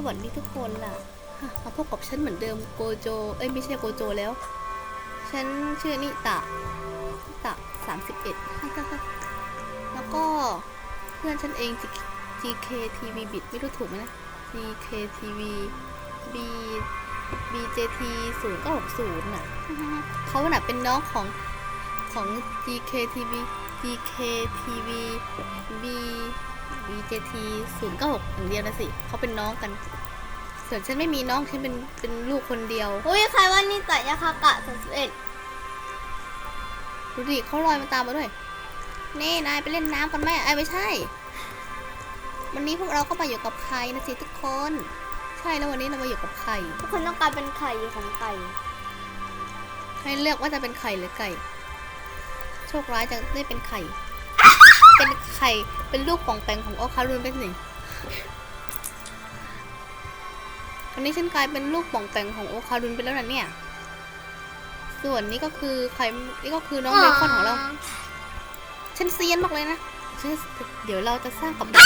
สวัสดีทุกคนล่ะ มาพบกับฉันเหมือนเดิมโกโจ เอ้ยไม่ใช่โกโจแล้ว ฉันชื่อนิตะนิตะสามสิบเอ็ดแล้วก็เพื่อนฉันเอง GK TV Bit ไม่รู้ถูกไหมนะ GK TV B BJT 0 9 6 0น่ะ เขาน่ะเป็นน้องของของ GK TV GK TV B BJT 0 9 6อย่างเดียวนะสิเขาเป็นน้องกัน ส่วนฉันไม่มีน้องฉันเป็นเป็นลูกคนเดียวอุ้ยใครว่านี่แต่ยาคากะสามสิบเอ็ดดูดิเขาลอยมาตามมาด้วย นี่นายไปเล่นน้ำกันไหมไอ้ยไม่ใช่ วันนี้พวกเราก็มาอยู่กับใครนะสิทุกคน ใช่แล้ววันนี้เรามาอยู่กับไข่ทุกคนต้องการเป็นไข่ของไก่ให้เลือกว่าจะเป็นไข่หรือไก่ โชคร้ายจะได้เป็นไข่ เป็นไข่ เป็นลูกป่องแปงของโอคารุนเป็นสิวันนี้ฉันกลายเป็นลูกป่องแปงของโอคารุนไปแล้วนะเนี่ย ส่วนนี้ก็คือไข่ นี่ก็คือน้องเบคอนของเรา ฉันเซียนมากเลยนะฉันเดี๋ยวเราจะสร้างกับดัก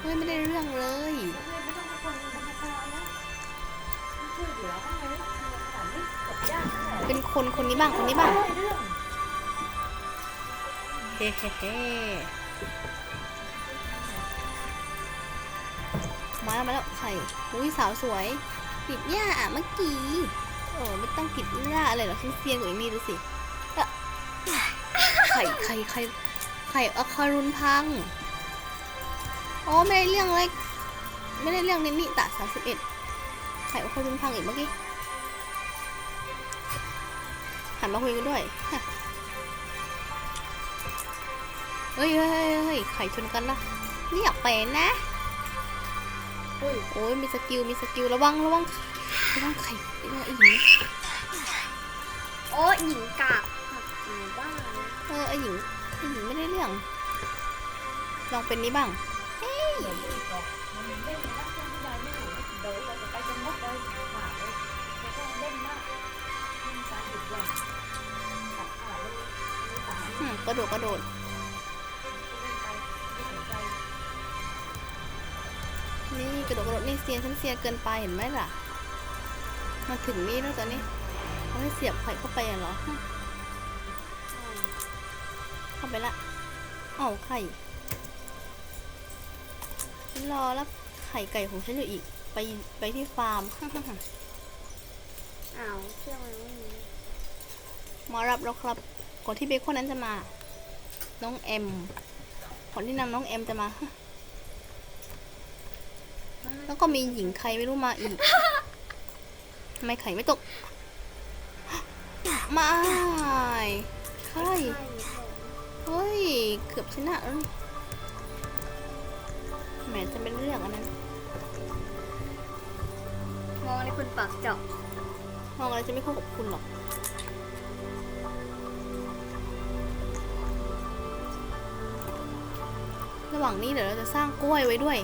เฮ้ยไม่ได้เรื่องเลย เป็นคนคนนี้บ้างคนนี้บ้างเฮ้เฮ้เฮ้มาแล้วมาแล้วไข่อุ้ยสาวสวยติดหญ้าอะเมื่อกี้โอ้ไม่ต้องติดหญ้าอะไรหรอกฉันเซียนกว่าไอ้นี่ดูสิไข่ไข่ไข่ไข่อคารุนพังโอ้ไม่ได้เรื่องเลยไม่ได้เรื่องนินิตะสามสิบเอ็ดไข่อคารุนพังอีกเมื่อกี้ หันมาคุยกันด้วยเฮ้ยเฮ้ยเฮ้ยไข่ชนกันละนี่อยากไปนะอุ้ยโอ้ยมีสกิล มีสกิล ระวัง ระวัง ระวังไข่ระวังไอ้หญิงโอ้หญิงกากหญิงบ้าเออไอ้หญิงไอ้หญิงไม่ได้เรื่อง ลองเป็นนี้บ้างอืม กระโดดกระโดดนี่กระโดดกระโดดนี่เซียฉันเซียเกินไปเห็นไหมล่ะ มาถึงนี่แล้วตอนนี้เขาให้เสียบไข่เข้าไปเหรอเข้าไปละเอาไข่รอรับไข่ไก่ของฉันอยู่อีกไปไปที่ฟาร์ม อ้าวเชื่อมันไม่มีมารับแล้วครับก่อนที่เบคอนนั้นจะมา น้องเอ็มก่อนที่นำน้องเอ็มจะมา แล้วก็มีหญิงใครไม่รู้มาอีกทำไมไข่ไม่ตกไม่ใครเฮ้ย เกือบชนะแล้วแหมจะเป็นเรื่องอันนั้น มองในคุณปากเจาะ มองอะไรจะไม่เข้ากับคุณหรอกระหว่างนี้เดี๋ยวเราจะสร้างกล้วยไว้ด้วย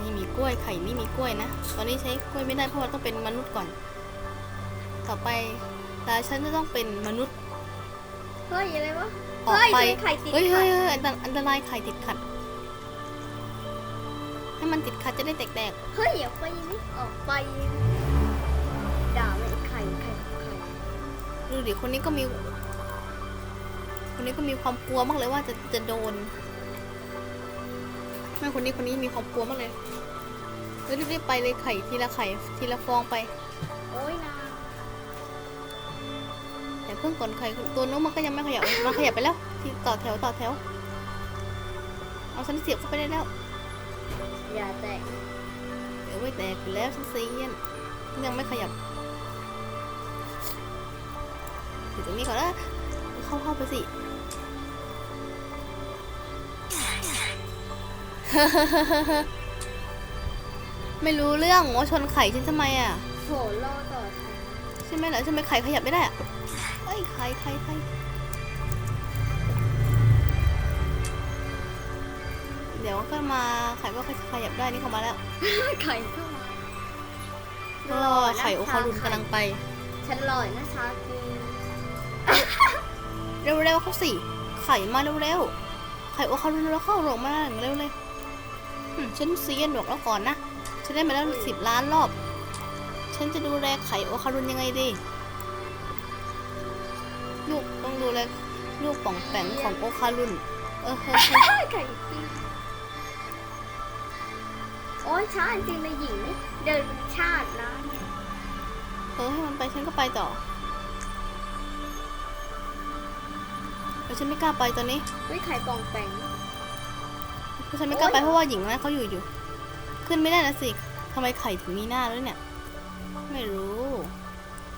นี่มีกล้วยไข่นี่มีกล้วยนะ ตอนนี้ใช้กล้วยไม่ได้เพราะว่าต้องเป็นมนุษย์ก่อน ต่อไปตาฉันจะต้องเป็นมนุษย์ เฮ้ยอะไรวะ ออกเฮ้ยไปเป็นไข่ติดเฮ้ยขัเฮ้ดยเฮ้ยอันตรอันตรายไข่ติดขัด ให้มันติดขัดจะได้แตกเฮ้ยอย่าไปนี่ออกไป ดูดิคนนี้ก็มี คนนี้ก็มีความกลัวมากเลยว่าจะจะโดนแม่คนนี้คนนี้มีความกลัวมากเลยเฮ้ยรีบๆไปเลยไข่ทีละไข่ทีละฟองไป โอ้ยนาแต่เพิ่งก่อนไข่ตัวนู้นมันก็ยังไม่ขยับมันขยับไปแล้ว ที่ต่อแถวต่อแถวเอาฉันเสียบเข้าไปได้แล้ว อย่าแตกเดี๋ยวไม่แตกอยู่แล้วฉันเซียนยังไม่ขยับ อยู่ตรงนี้ก่อนนะเข้าเข้าไปสิไม่รู้เรื่องว่าชนไข่ฉันทำไมอะโหล่อต่อค่ะใช่ไหมล่ะใช่ไหมไข่ขยับไม่ได้อะเอ้ยไข่ไข่ไข่เดี๋ยวก็มาไข่ก็ขยับได้นี่เข้ามาแล้ว ไข่เข้ามาก็ไข่โอคารุนกำลังไป ฉันรออยู่นะชาคือ เร็วๆเข้าสิ ไข่มาเร็วๆ ไข่ข่โอคารุนแล้วเข้าโรงมาอย่างเร็วเลยอืมฉันเซียนบอกแล้วก่อนนะ ฉันได้มาแล้วสิบล้านรอบ ฉันจะดูแลไข่โอคารุนยังไงดี ลูกต้องดูแลลูกป่องแปงของโอคารุน เออเฮ้ยเฮ้ยไข่กิ้งโอ้ยช้าจริงเลยหญิงนี่เดินเป็นชาตินะเออให้มันไปฉันก็ไปต่อ แต่ฉันไม่กล้าไปตอนนี้วิไข่ปองแปงเพราะฉันไม่กล้าไปเพราะว่าหญิงนั้นเขาอยู่อยู่ ขึ้นไม่ได้นะสิทำไมไข่ถึงมีหน้าแล้วเนี่ย ไม่รู้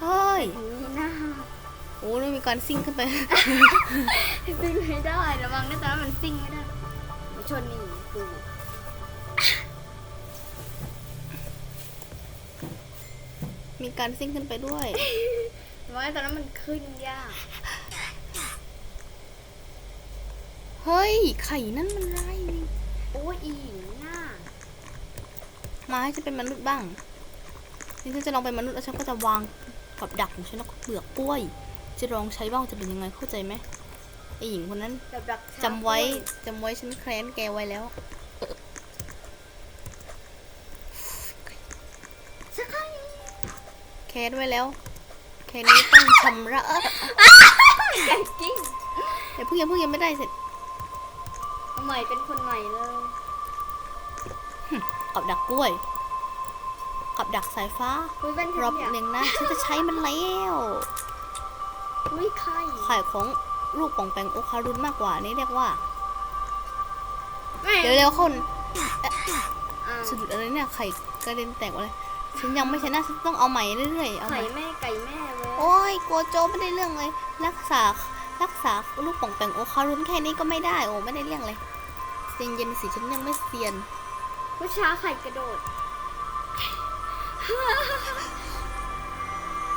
เฮ้ยนี่หน้าโอ้ยมีการซิ่งขึ้นไปซิ่งไม่ได้ระวังนะตอนนั้นมันซิ่งไม่ได้มาชนนี่กูมีการซิ่งขึ้นไปด้วยระวังนะตอนนั้นมันขึ้นยาก เฮ้ย ไข่นั่นมันไรนี่โอ้ยอีหญิงหน้ามาให้ฉันเป็นมนุษย์บ้าง นี่ฉันจะลองเป็นมนุษย์แล้วฉันก็จะวางกับดักของฉันแล้วก็เปลือกกล้วย จะลองใช้บ้างจะเป็นยังไงเข้าใจไหมไอหญิงคนนั้นแบบดักจำไว้จำไว้ฉันแค้นแกไว้แล้ว สักครั้งแค้นไว้แล้ว แค้นนี้ต้องชำระเอ้อไก่กิ้งเดี๋ยวเพิ่งยังเพิ่งยังไม่ได้เสร็จเอา ใหม่เป็นคนใหม่เลยกับดักกล้วย กับดักสายฟ้าคุยเป็นรอบเนี่ยหนึ่งนะฉันจะใช้มันแล้วอุ้ยไข่ไข่ของลูกป่องแปงโอคารุนมากกว่านี่เรียกว่าแม่เร็วๆคนอ่าสะดุดอะไรเนี่ยไข่กระเด็นแตกหมดเลยฉันยังไม่ชนะฉันต้องเอาใหม่เรื่อยๆเอาใหไข่ม่แม่ไก่แม่เว้ยโอ้ยกลัวโจไม่ได้เรื่องเลย รักษารักษาลูกป่องแปงโอคารุนแค่นี้ก็ไม่ได้โอ้ไม่ได้เรื่องเลย เซียนเย็นสิฉันยังไม่เซียน ผู้ช้าไข่กระโดด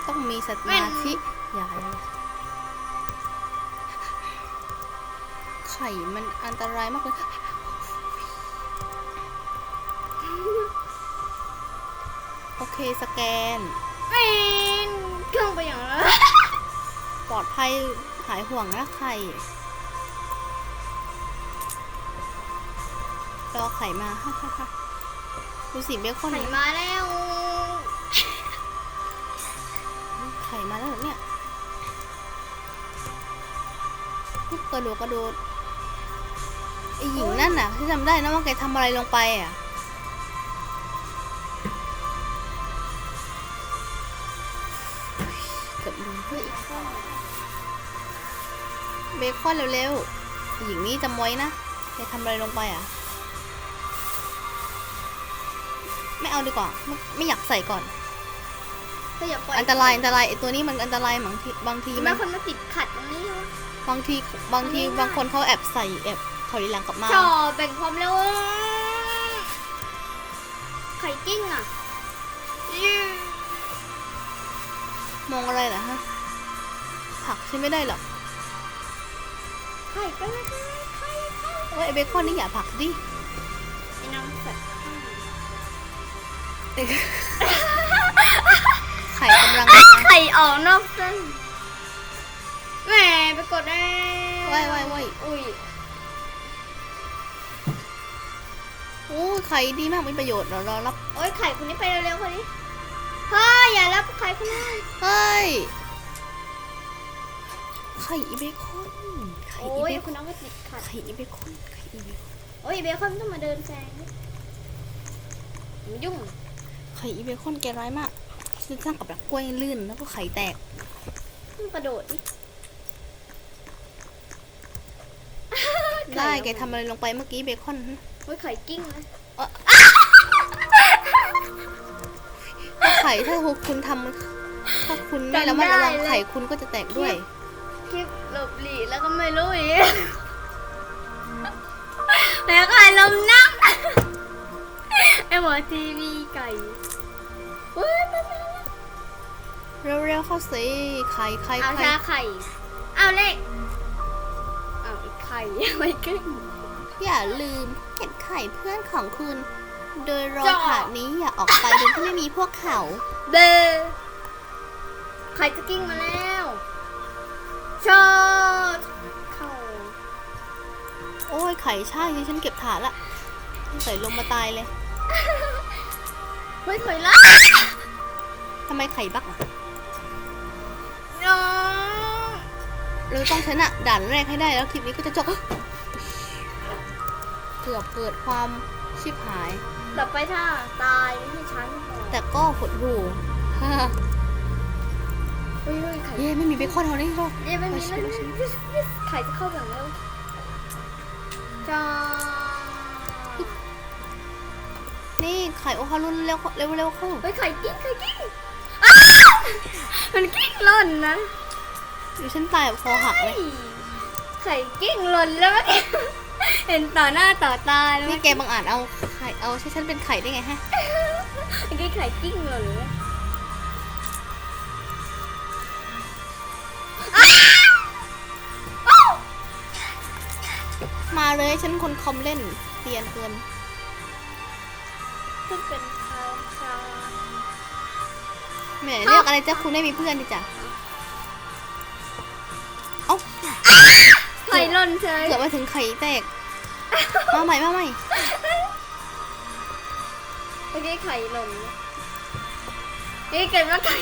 ต้องมีสแม่มานธิอย่าอย่าไข่มันอันตรายมากเลยโอเคสแกนแม่นเครื่องไปอย่างนั้นปลอดภัยหายห่วงนะไข่ รอไข่มาดูสิเบคอนไข่มาแล้ว ไข่มาแล้วเหรอเนี่ยนี่กระโดดกระโดดไอหญิงนั่นน่ะที่จำได้นะว่าแกทำอะไรลงไปอะเกือบลืมเฮ้ยอีกข้อเบคอนเร็วๆหญิงนี่จำไว้นะแกทำอะไรลงไปอะ ไม่เอาดีกว่า ไม่ไม่อยากใส่ก่อนถ้าอย่าปล่อยอันตรายอันตรายไอตัวนี้มันอันตรายบางทีบางทีแม่มันคนมาติดขัดตรงนี้วะ บางทีบางทีอันนี้บางคนเขาแอบใส่แอบถอยหลังกลับมาชอแบ่งความเร็วไข่กิ้งอะยื้อมองอะไรเหรอฮะผักใช่ไม่ได้หรอกไข่ไปเลยไข่ไข่เอ้ยไอ้เบคอนนี่อย่าผลักดิไอ้น้องสัตว์ ไข่กำลังไข่ออกนอกเส้นแหมไปกดได้ว่ายว่ายว่ายอุ้ยโอ้ยไข่ดีมากมีประโยชน์เรารอรับโอ้ยไข่คนนี้ไปเร็วๆคนนี้เฮ้ยอย่ารับไข่คนนี้เฮ้ยไข่อีเบคอนไข่โอ้อียเบคคุอณนน้องก็ติดขัดไข่อีเบคอนไข่อีเบคอนโอ้ยเบคอนต้องมาเดินแซงด้วยมันยุ่ง ไข่อีเบคอนแกร้ายมากฉันสร้างกับดักกล้วยลื่นแล้วก็ไข่แตกมันกระโดดดิได้แกทำอะไรลงไปเมื่อกี้เบคอนฮะโอ้ยไข่กิ้งนะถ้าไข่ถ้าคุณทำถ้าคุณไม่ระมัดระวังไข่คุณก็จะแตกด้วยคลิปหลบหลีแล้วก็ไม่รู้อีกแล้วก็ลมนักไอหมอทีวีไก่เฮ้ยไปไปไปเร็วๆเข้าสิไข่ไข่เอาไข่ชาไข่ เอาเลขเอาอีกไข่ไม่ขึ้น อย่าลืมเก็บไข่เพื่อนของคุณ โดยรอจ้ะถาดนี้อย่าออกไปโดยที่ไม่มีพวกเขา เบไข่จะกิ้งมาแล้วชอดเข้าโอ้ยไข่ใช่ที่ฉันเก็บถาดละใส่ลงมาตายเลย เฮ้ยถอยละทำไมไข่บักอะน้องเราต้องชนะด่านแรกให้ได้แล้วคลิปนี้ก็จะจบเกือบเกิดความชิบหาย ต่อไปถ้าตายไม่ใช่ฉันก่อนแต่ก็หดหู่ฮ่าเฮ้ยเฮ้ยไข่เย้ไม่มีเบคอนเท่านี้ก็เย้ไม่มีเอาแล้วชิมไข่จะเข้าอย่างเร็วจ้า นี่ไข่โอคารุนเร็วเร็วเร็วเข้าเฮ้ยไข่กิ้งไข่กิ้งอ้าวมันกิ้งหล่นนะเดี๋ยวฉันตายแบบคอหักเลยไข่กิ้งหล่นแล้วเมื่อกี้เห็นต่อหน้าต่อตาแล้วนี่แกบังอาจเอาไข่เอาใช่ฉันเป็นไข่ได้ไงฮะเมื่อกี้ไข่กิ้งหล่นเลยมาเลยฉันคนคอมเล่นเตียนเกิน ซึ่งเป็นคาคาแหมเรียกอะไรจ้าคุณไม่มีเพื่อนดิจ้ะเอ้าไข่หล่นเฉยเกือบมาถึงไข่แตก มาใหม่มาใหม่เมื่อกี้ไข่หล่นเมื่อกี้เกิดว่าไข่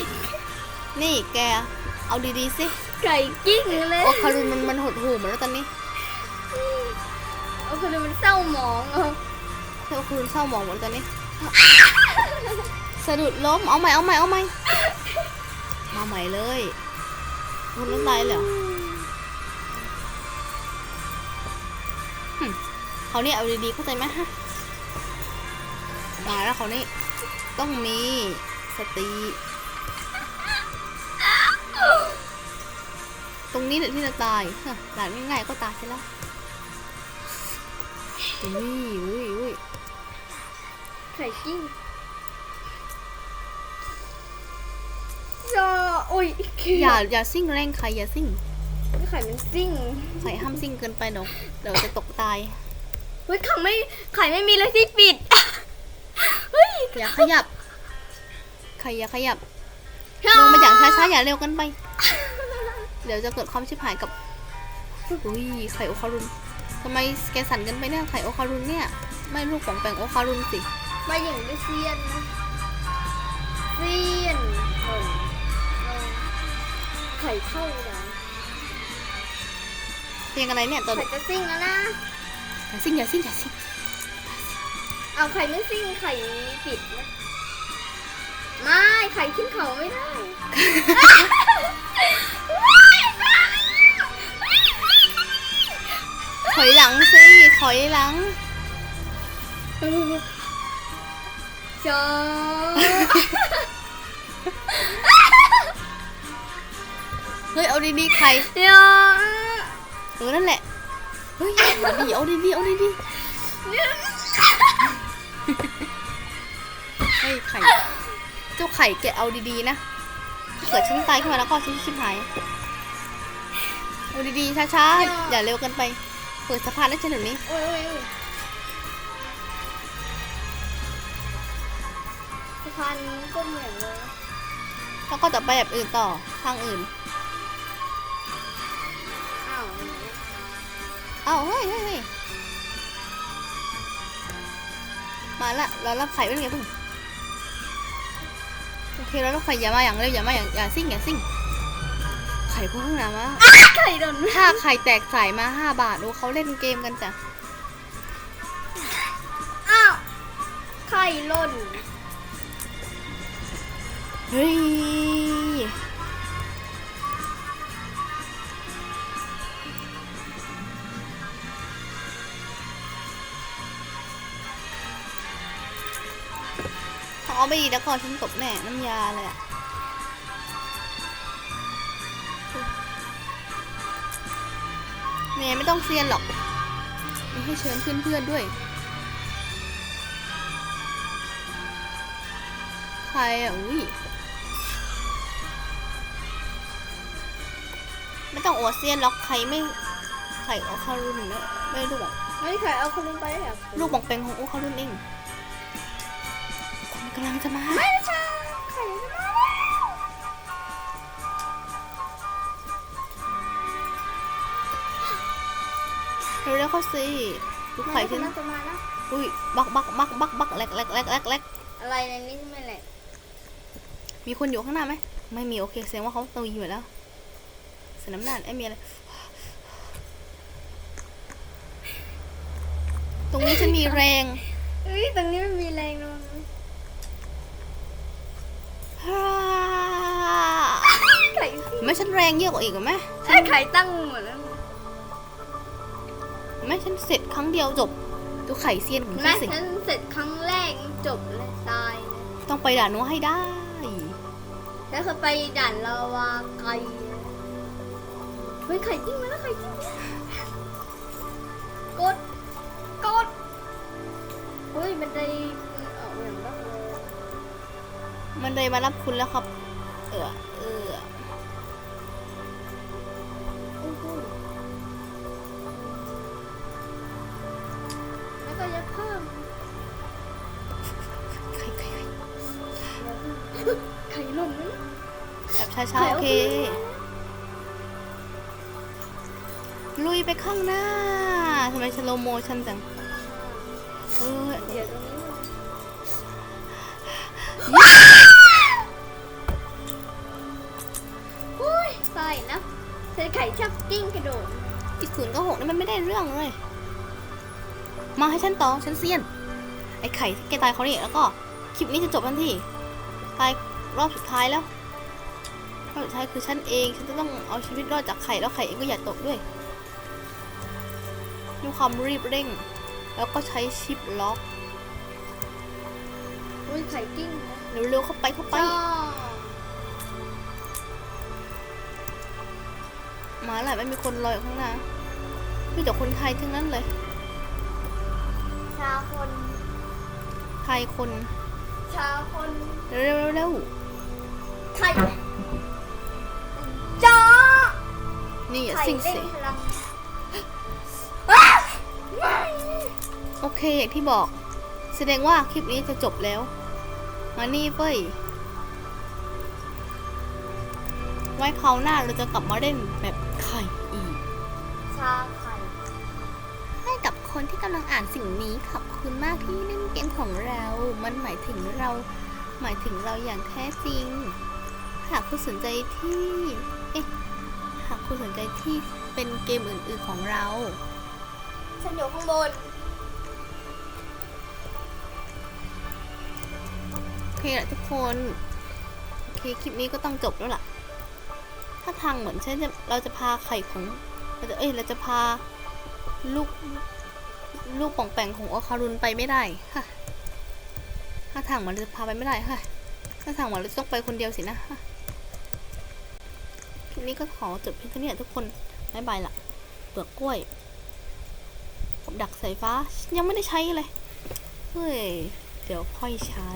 นี่แก เอาดีๆสิ ไก่กิ้งเลย โอคารุนมันมันหดหูหมดแล้วตอนนี้ โอ้คือมันเศร้าหมองเออเธอโอคารุนเศร้าหมองหมดแล้วตอนนี้ สะดุดล้ม เอาใหม่ เอาใหม่ เอาใหม่ มาใหม่เลยคุณน้ำลายเลยเหรอเขาวนี่ยเอาดีๆเข้าใจไหมฮะ มาแล้วเขานี่ต้องมีสติ ตรงนี้แหละที่จะตายหลานง่ายๆก็ตายใช่แล้วอุ้ยอุ้ยอุ้ย ข่กิ้งจออุ้ยอย่าอย่าซิ่งแรงใครอย่าซิ่งไข่มันซิ่งใครห้ามซิ่งเกินไปเนาะเดี๋ยวจะตกตายเฮ้ยไข่ไม่ไข่ไม่มีเลยที่ปิดเฮ้ยอย่าขยับใครอย่าขยับลงมาอย่างช้าๆอย่าเร็วเกันไป เดี๋ยวจะเกิดความชิบหายกับอุ้ยไข่โอคารุนทำไมแกสั่นกันไปเนี่ยไข่โอคารุนเนี่ย ไม่ลูกของแปงโอคารุนสิ มาอย่างด้วยเซียนนะเซียนหล่นลงไข่เข้าอย่างเพลงอะไรเนี่ยตอนไข่จะซิ่งแล้วนะอย่าซิ่งอย่าซิ่งอย่าซิ่งเอาไข่ไม่ซิ่งไข่ปิดนะไม่ไข่ขึ้นเขาไม่ได้ถอยหลังสิถอยหลัง จอ เฮ้ยเอาดีๆใครเดี๋ยวเออนั่นแหละ เฮ้ยเอาดีเอาดีๆเอาดีๆเฮ้ยไข่ เจ้าไข่แกเอาดีๆนะถ้าเกิดฉันตายขึ้นมาแล้วก็ฉันชิบหายเอาดีๆช้าๆอย่าเร็วเกินไป เปิดสะพานได้ฉันเดี๋ยวนี้ โอ้ยโอ้ย พานก็เหมือนเลยแล้วก็จะไปแบบอื่นต่อทางอื่นอ้าวเอ้าเฮ้ยเฮ้ยเฮ้ยมาละเรารับไข่เป็นไงเพิ่งโอเคเรารับไข่อย่ามาอย่างเร็วอย่ามาอย่างอย่าซิ่งอย่าซิ่งไข่พวกนั้นนะมะไข่โดนถ้าไข่แตกใส่มาห้าบาทดูเขาเล่นเกมกันจ้ะอ้าวไข่หล่น เฮ้ยเขอาไปดีแล้วก่อนฉันตบแน่น้ำยาเลยอะเมย์ไม่ต้องเซียนหรอกมีให้เชิญเพื่อนๆด้วย ใครอะ อุ้ย ไม่ต้องอวดเซียนหรอกใครไม่ใครโอคารุนนะไม่ลูกบอกไม่ไข่เอาคนลงไปเหรอลูกบอกเป็นของโอคารุนเองคนกำลังจะมาไม่ใช่ไข่จะมาแล้วเร็วๆเข้าสิไลูกไข่ฉันมาจะมาแล้วอุ้ยบักบักบักบักบักแหลกแหลกแหลกแหลกแหลกอะไรในนี้ไม่แหละมีคนอยู่ข้างหน้าไหมไม่มีโอเคแสดงว่าเขาตีอยู่แล้ว สนามหน้าไอ้ยมีอะไร ตรงนี้ฉันมีแรง เอ้ยตรงนี้มันมีแรงลงฮ่าไข่ไม่ฉันแรงเยอะกว่าอีกเหรอไหมไอ้ไข่ตั้งหมดแล้วไม่ฉันเสร็จครั้งเดียวจบดูไข่เซียนของแม่ฉันสิฉันเสร็จครั้งแรกจบเลยตายเลยต้องไปด่านนู้นให้ได้ แล้วคือไปด่านลาวาไกล เฮ้ยไข่จิ้งมาแล้วไข่จิ้งมาแล้วกดกดเฮ้ยมันได้ออกอย่างบ้าเลยมันเลยมารับคุณแล้วครับ เออเออโอ้โหแล้วก็จะเพิ่มไข่ไข่ไข่ไข่หล่นไหมแบบช้าๆโอเค ลุยไปข้างหน้าทำไมสโลโมชันจังเออเดี๋ยวตรงนี้โอ้ยตายนะเธอไข่ชอบกิ้งกระโดดอีกศูนย์ก็หกนี่มันไม่ได้เรื่องเลย มาให้ฉันต่อฉันเซียน ไอ้ไข่ที่แกตายเขานี่แล้วก็คลิปนี้จะจบทันทีตายรอบสุดท้ายแล้วรอบสุดท้ายคือฉันเอง ฉันจะต้องเอาชีวิตรอดจากไข่แล้วไข่เองก็อย่าตกด้วย ด้วยความรีบเร่ง แล้วก็ใช้ชิปล็อกโอ้ยไข่กิ้งนะเร็วๆเข้าไปเข้าไปจ้ามาแหละไม่มีคนรออยู่ข้างหน้ามีแต่คนไทยทั้งนั้นเลยชาคนไทยคนชาคนเร็วๆเร็วไข่จ้าๆนี่อย่าไข่สิ่งเล่สินพลัง โอเคอย่างที่บอก แสดงว่าคลิปนี้จะจบแล้ว มานี่เฟ้ย ไว้คราวหน้าเราจะกลับมาเล่นแบบไข่อีก ชาไข่ให้กับคนที่กำลังอ่านสิ่งนี้ขอบคุณมากที่เล่นเกมของเรา มันหมายถึงเรา หมายถึงเราอย่างแท้จริง หากคุณสนใจที่ เอ๊ะ หากคุณสนใจที่เป็นเกมอื่นๆของเรา ฉันอยู่ข้างบน เคแหละทุกคน โอเคคลิปนี้ก็ต้องจบแล้วล่ะ ถ้าทางเหมือนเช่นจะเราจะพาไข่ของเราจะเอ้ยเราจะพาลูกลูกป่องแปงของโอคารุนไปไม่ได้ค่ะถ้าทางเหมือนจะพาไปไม่ได้ค่ะถ้าทางเหมือนเราจะต้องไปคนเดียวสินะคลิปนี้ก็ขอจบเพียงเท่านี้ทุกคนบายบายละเปลือกกล้วยกับดักสายฟ้ายังไม่ได้ใช้เลย เฮ้ย เดี๋ยวค่อยใช้